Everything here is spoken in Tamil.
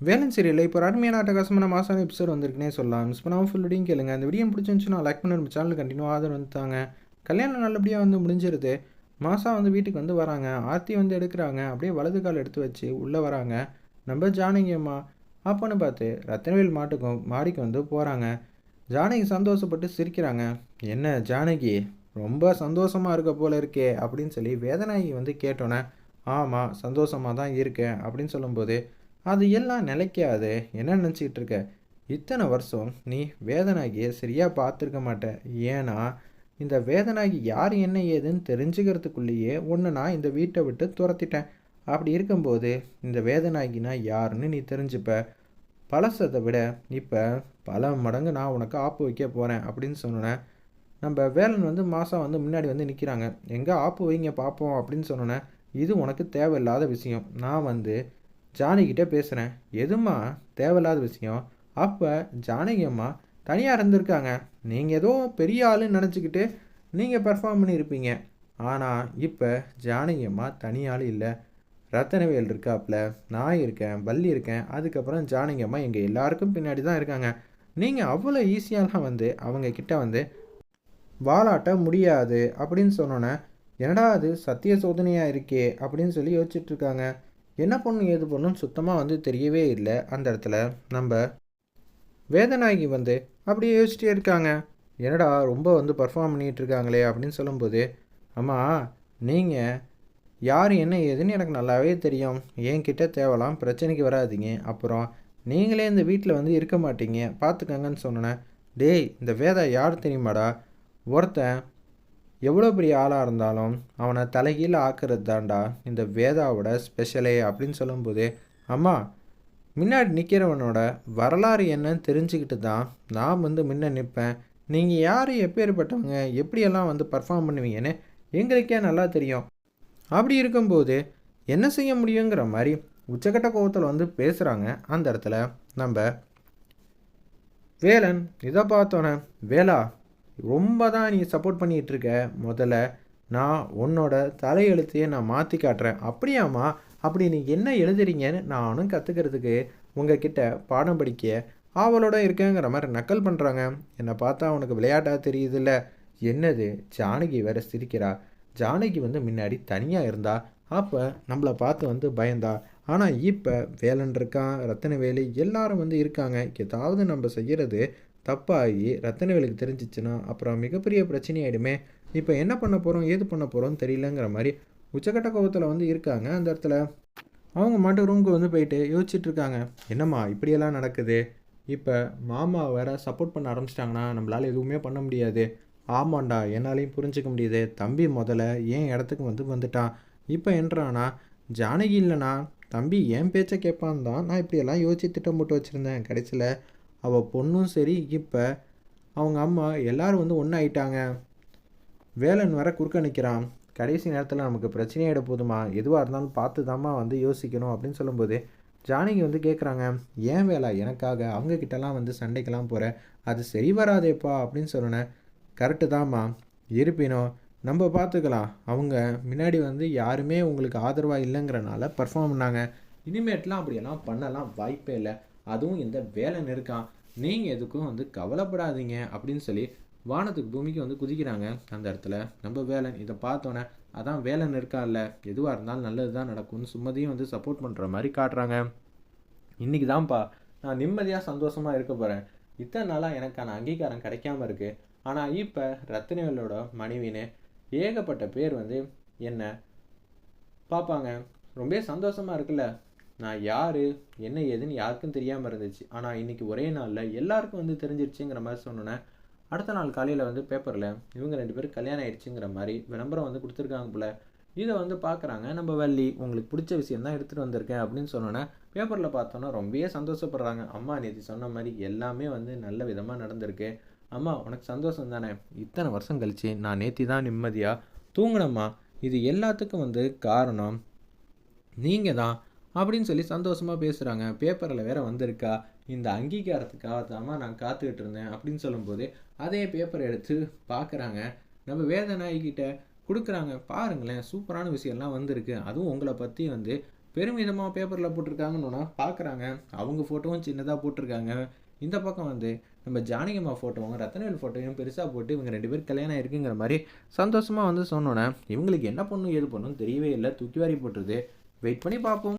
வேலன் சீரியல் இப்போ ஒரு அருமையான அட்டகாசமான மாசான எபிசோட் வந்திருக்குனே சொல்லலாம். மிஸ் பண்ணாமல் ஃபுல் வீடியும் கேளுங்க. அந்த வீடியோ பிடிச்சிருந்துச்சுன்னா லைக் பண்ணி. நம்ம சேனல் கண்டினியூ ஆதரவு வந்துட்டாங்க. கல்யாணம் நல்லபடியாக வந்து முடிஞ்சிருது. மாசா வந்து வீட்டுக்கு வந்து வராங்க. ஆர்த்தி வந்து எடுக்கிறாங்க. அப்படியே வலது கால் எடுத்து வச்சு உள்ளே வராங்க. நம்ம ஜானகி அம்மா அப்போன்னு பார்த்து ரத்தனவேல் மாட்டுக்கும் மாடிக்கு வந்து போகிறாங்க ஜானகி சந்தோஷப்பட்டு சிரிக்கிறாங்க. என்ன ஜானகி ரொம்ப சந்தோஷமாக இருக்க போல இருக்கே அப்படின்னு சொல்லி வேதனாகி வந்து கேட்டோன்னே ஆமாம் சந்தோஷமாக தான் இருக்கேன் அப்படின்னு சொல்லும்போது அது எல்லாம் நிலைக்காது. என்ன நினச்சிக்கிட்டு இருக்க? இத்தனை வருஷம் நீ வேதனாகியை சரியாக பார்த்துருக்க மாட்ட. ஏன்னா இந்த வேதனாகி யார் என்ன ஏதுன்னு தெரிஞ்சுக்கிறதுக்குள்ளேயே ஒன்று நான் இந்த வீட்டை விட்டு துரத்திட்டேன். அப்படி இருக்கும்போது இந்த வேதனாகினா யாருன்னு நீ தெரிஞ்சுப்ப. பழசத்தை விட இப்போ பல மடங்கு நான் உனக்கு ஆப்பு வைக்க போகிறேன் அப்படின்னு சொன்னேன் நம்ம வேலன் வந்து மாதம் வந்து முன்னாடி வந்து நிற்கிறாங்க எங்கே ஆப்பு வைங்க பார்ப்போம் அப்படின்னு சொன்னோன்னே இது உனக்கு தேவையில்லாத விஷயம். நான் வந்து ஜானகிட்ட பேசுகிறேன் எதுமா தேவையில்லாத விஷயம். அப்போ ஜானகி அம்மா தனியாக இருந்திருக்காங்க. நீங்கள் ஏதோ பெரிய ஆளுன்னு நினச்சிக்கிட்டு நீங்கள் பெர்ஃபார்ம் பண்ணியிருப்பீங்க. ஆனால் இப்போ ஜானகி அம்மா தனியாள் இல்லை. ரத்தனவேல் இருக்காப்புல நான் இருக்கேன் பள்ளி இருக்கேன். அதுக்கப்புறம் ஜானகி அம்மா எங்கள் எல்லாருக்கும் பின்னாடி தான் இருக்காங்க. நீங்கள் அவ்வளோ ஈஸியாலாம் வந்து அவங்க கிட்ட வந்து வாலாட்ட முடியாது அப்படின்னு சொன்னோன்னே என்னடா அது சத்திய சோதனையாக இருக்கே அப்படின்னு சொல்லி யோசிச்சுட்ருக்காங்க என்ன பண்ணும் ஏது பொண்ணுன்னு சுத்தமாக வந்து தெரியவே இல்லை அந்த இடத்துல. நம்ம வேதநாயகி வந்து அப்படியே யோசிச்சிட்டே இருக்காங்க. என்னடா ரொம்ப வந்து பர்ஃபார்ம் பண்ணிகிட்டு இருக்காங்களே அப்படின்னு சொல்லும்போது அம்மா நீங்கள் யார் என்ன ஏதுன்னு எனக்கு நல்லாவே தெரியும். என்கிட்ட தேவலாம் பிரச்சனைக்கு வராதிங்க. அப்புறம் நீங்களே இந்த வீட்டில் வந்து இருக்க மாட்டீங்க. பார்த்துக்கங்கன்னு சொன்னேன் டேய் இந்த வேதா யார் தெரியுமாடா? ஒருத்தன் எவ்வளோ பெரிய ஆளாக இருந்தாலும் அவனை தலைகீழ ஆக்கிறது தாண்டா இந்த வேதாவோட ஸ்பெஷலே அப்படின்னு சொல்லும்போது அம்மா முன்னாடி நிற்கிறவனோட வரலாறு என்னன்னு தெரிஞ்சுக்கிட்டு தான் நான் வந்து முன்ன நிற்பேன் நீங்கள் யார்? எப்பேற்பட்டவங்க எப்படியெல்லாம் வந்து பர்ஃபார்ம் பண்ணுவீங்கன்னு எங்களுக்கே நல்லா தெரியும். அப்படி இருக்கும்போது என்ன செய்ய முடியுங்கிற மாதிரி உச்சக்கட்ட கோபத்தில் வந்து பேசுகிறாங்க அந்த இடத்துல நம்ம வேலன் இதை பார்த்தோன்னே வேலா ரொம்ப தான் நீ சப்போர்ட் பண்ணிகிட்டு இருக்க முதல்ல நான் உன்னோட தலையெழுத்தையே நான் மாற்றி காட்டுறேன். அப்படியாம்மா? அப்படி நீ என்ன எழுதுறீங்கன்னு நானும் கற்றுக்கிறதுக்கு உங்ககிட்ட பாடம் படிக்க ஆவலோட இருக்கேங்கிற மாதிரி நக்கல் பண்ணுறாங்க என்னை பார்த்தா உனக்கு விளையாட்டாக தெரியுதுல்ல. என்னது? ஜானகி வேற சிரிக்கிறா. ஜானகி வந்து முன்னாடி தனியாக இருந்தா அப்போ நம்மளை பார்த்து வந்து பயந்தா. ஆனால் இப்போ வேலன் இருக்கான் ரத்தனவேலு எல்லாரும் வந்து இருக்காங்க. ஏதாவது நம்ம செய்கிறது தப்பாகி ரத்தனவேலுக்கு தெரிஞ்சிச்சுன்னா அப்புறம் மிகப்பெரிய பிரச்சனையாயிடுமே. இப்போ என்ன பண்ண போகிறோம் ஏது பண்ண போகிறோம்னு தெரியலங்கிற மாதிரி உச்சக்கட்ட கோபத்தில் வந்து இருக்காங்க அந்த இடத்துல. அவங்க மட்டும் ரூமுக்கு வந்து போயிட்டு யோசிச்சுட்டு இருக்காங்க. என்னம்மா இப்படியெல்லாம் நடக்குது? இப்போ மாமா வேற சப்போர்ட் பண்ண ஆரம்பிச்சிட்டாங்கன்னா நம்மளால் எதுவுமே பண்ண முடியாது. ஆமாண்டா என்னாலையும் புரிஞ்சிக்க முடியுது. தம்பி முதல்ல ஏன் இடத்துக்கு வந்து வந்துட்டான்? இப்போ என்றானா ஜானகி இல்லைனா தம்பி என் பேச்சை கேட்பான் தான். நான் இப்படியெல்லாம் யோசிச்சு திட்டம் போட்டு வச்சுருந்தேன். கடைசியில் அவள் பொண்ணும் சரி இப்போ அவங்க அம்மா எல்லாரும் வந்து ஒன்று ஆயிட்டாங்க வேலன் வர குறுக்க நிற்கிறான் கடைசி நேரத்தில் நமக்கு பிரச்சனையாயிட போதுமா? எதுவாக இருந்தாலும் பார்த்து தாம்மா வந்து யோசிக்கணும் அப்படின்னு சொல்லும்போது ஜானகி வந்து கேட்குறாங்க ஏன் வேலை? எனக்காக அவங்க கிட்டலாம் வந்து சண்டைக்கெல்லாம் போகிற அது சரி வராதேப்பா அப்படின்னு சொன்னேன் கரெக்டு தாம்மா இருப்பினும் நம்ம பார்த்துக்கலாம். அவங்க முன்னாடி வந்து யாருமே உங்களுக்கு ஆதரவாக இல்லைங்கிறனால பர்ஃபார்ம் பண்ணாங்க. இனிமேட்லாம் அப்படியெல்லாம் பண்ணலாம் வாய்ப்பே இல்லை. அதுவும் இந்த வேலன் இருக்கான் நீங்கள் எதுக்கும் வந்து கவலைப்படாதீங்க அப்படின்னு சொல்லி வானத்துக்கு பூமிக்கு வந்து குதிக்கிறாங்க அந்த இடத்துல. நம்ம வேலன் இதை பார்த்தோன்னே அதான் வேலன் இருக்கான்ல எதுவாக இருந்தாலும் நல்லது தான் நடக்கும்னு சும்மதியும் வந்து சப்போர்ட் பண்ணுற மாதிரி காட்டுறாங்க. இன்றைக்கி தான்ப்பா நான் நிம்மதியாக சந்தோஷமாக இருக்க போகிறேன் இத்தனை நாளாக எனக்கான அங்கீகாரம் கிடைக்காம இருக்குது ஆனால் இப்போ ரத்தினவேலோட மனைவின்னு ஏகப்பட்ட பேர் வந்து என்ன பார்ப்பாங்க. ரொம்ப சந்தோஷமாக இருக்குல்ல? நான் யார் என்ன ஏதுன்னு யாருக்கும் தெரியாமல் இருந்துச்சு. ஆனால் இன்றைக்கி ஒரே நாளில் எல்லாருக்கும் வந்து தெரிஞ்சிருச்சுங்கிற மாதிரி சொன்னோன்னே அடுத்த நாள் காலையில் வந்து பேப்பரில் இவங்க ரெண்டு பேரும் கல்யாணம் ஆயிடுச்சுங்கிற மாதிரி விளம்பரம் வந்து கொடுத்துருக்காங்க போல். இதை வந்து பார்க்குறாங்க நம்ம வள்ளி உங்களுக்கு பிடிச்ச விஷயம் தான் எடுத்துகிட்டு வந்திருக்கேன் அப்படின்னு சொன்னோன்னே பேப்பரில் பார்த்தோன்னா ரொம்பவே சந்தோஷப்படுறாங்க. அம்மா நேற்று சொன்ன மாதிரி எல்லாமே வந்து நல்ல விதமாக நடந்திருக்கு. அம்மா உனக்கு சந்தோஷம் தானே? இத்தனை வருஷம் கழிச்சு நான் நேத்தி தான் நிம்மதியாக தூங்கினம்மா. இது எல்லாத்துக்கும் வந்து காரணம் நீங்கள் தான். அப்படின்னு சொல்லி சந்தோஷமாக பேசுகிறாங்க பேப்பரில் வேற வந்திருக்கா. இந்த அங்கீகாரத்துக்காக தாம்மா நான் காத்துக்கிட்டு இருந்தேன் அப்படின்னு சொல்லும்போது அதே பேப்பர் எடுத்து பார்க்குறாங்க நம்ம வேதநாயகிட்ட கொடுக்குறாங்க. பாருங்களேன் சூப்பரான விஷயம்லாம் வந்திருக்கு. அதுவும் உங்களை பற்றி வந்து பெருமிதமாக பேப்பரில் போட்டிருக்காங்கன்னு பார்க்குறாங்க அவங்க ஃபோட்டோவும் சின்னதாக போட்டிருக்காங்க. இந்த பக்கம் வந்து நம்ம ஜானகிமா ஃபோட்டோவும் ரத்தனவேல் ஃபோட்டோவையும் பெருசாக போட்டு இவங்க ரெண்டு பேரும் கல்யாணம் இருக்குங்கிற மாதிரி சந்தோஷமாக வந்து சொன்னோன்னே இவங்களுக்கு என்ன பண்ணும் ஏது பண்ணும் தெரியவே இல்லை. தூக்கி வாரி போட்டுருது. வெயிட் பண்ணி பார்ப்போம்